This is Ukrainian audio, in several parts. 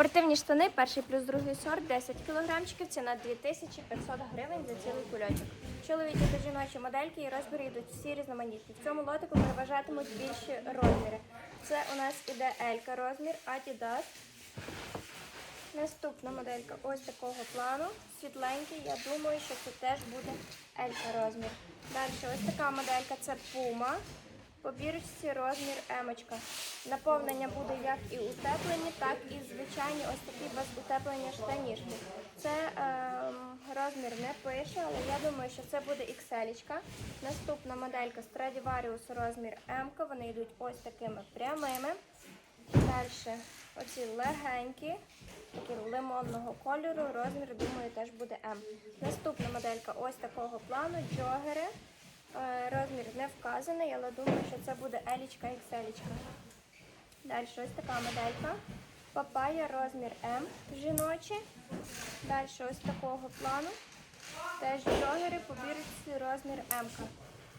Спортивні штани, перший плюс другий сорт, 10 кілограмчиків, ціна 2500 гривень за цілий кульочок. Чоловічі та жіночі модельки і розміри йдуть всі різноманітні. В цьому лотику переважатимуть більші розміри. Це у нас іде Елька розмір, Adidas. Наступна моделька ось такого плану. Світленький, я думаю, що це теж буде Елька розмір. Далі ось така моделька це Puma. По бірочці розмір емочка. Наповнення буде як і утеплені, так і звичайні ось такі без утеплення штанішки. Це ем, розмір не пише, але я думаю, що це буде XL. Наступна моделька Stradivarius розмір М. Вони йдуть ось такими прямими. Далі оці легенькі, такі лимонного кольору, розмір, думаю, теж буде М. Наступна моделька ось такого плану, джогери. Е, Розмір не вказаний, але думаю, що це буде елічка XL. Далі ось така моделька. Папая розмір М жіночі. Далі ось такого плану. Теж джогери по розмір М.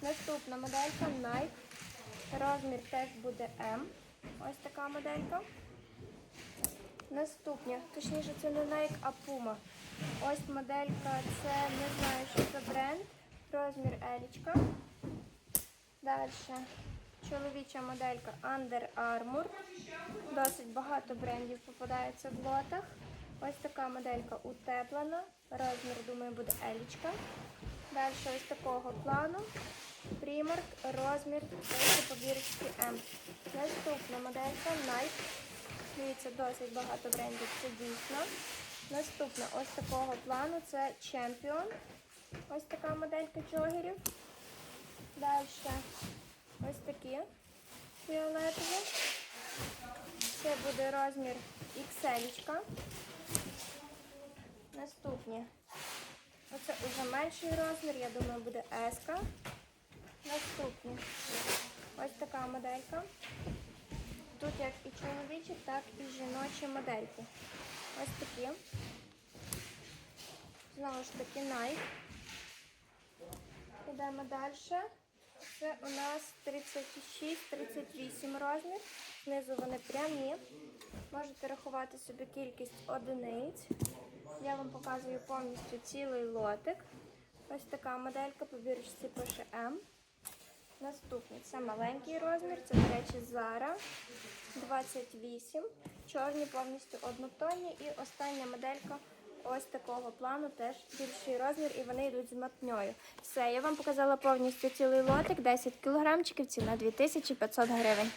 Наступна моделька Nike. Розмір теж буде М. Ось така моделька. Наступня, точніше, це не Nike, а Puma. Ось моделька, це не знаю, що це бренд. Розмір Елічка. Далі чоловіча моделька Under Armour. Досить багато брендів попадається в лотах. Ось така моделька утеплена. Розмір, думаю, буде Елічка. Далі ось такого плану. Primark, розмір теж по бірочці М. Наступна моделька Nike. Дивіться, досить багато брендів, це дійсно. Наступна ось такого плану це Champion. Моделька джогерів. Далі ось такі фіолетові. Це буде розмір XL. Наступні. Оце вже менший розмір, я думаю, буде S. Наступні. Ось така моделька. Тут як і чоловічі, так і жіночі модельки. Ось такі. Знову ж таки Nike. Йдемо далі. Це у нас 36-38 розмір. Знизу вони прямі. Можете рахувати собі кількість одиниць. Я вам показую повністю цілий лотик. Ось така моделька по бірочці пише М. Наступний це маленький розмір, це, до речі, Zara 28. Чорні повністю однотонні. І остання моделька ось такого плану, теж більший розмір, і вони йдуть з матньою. Все, я вам показала повністю цілий лотик, 10 кілограмчиків, ціна 2500 гривень.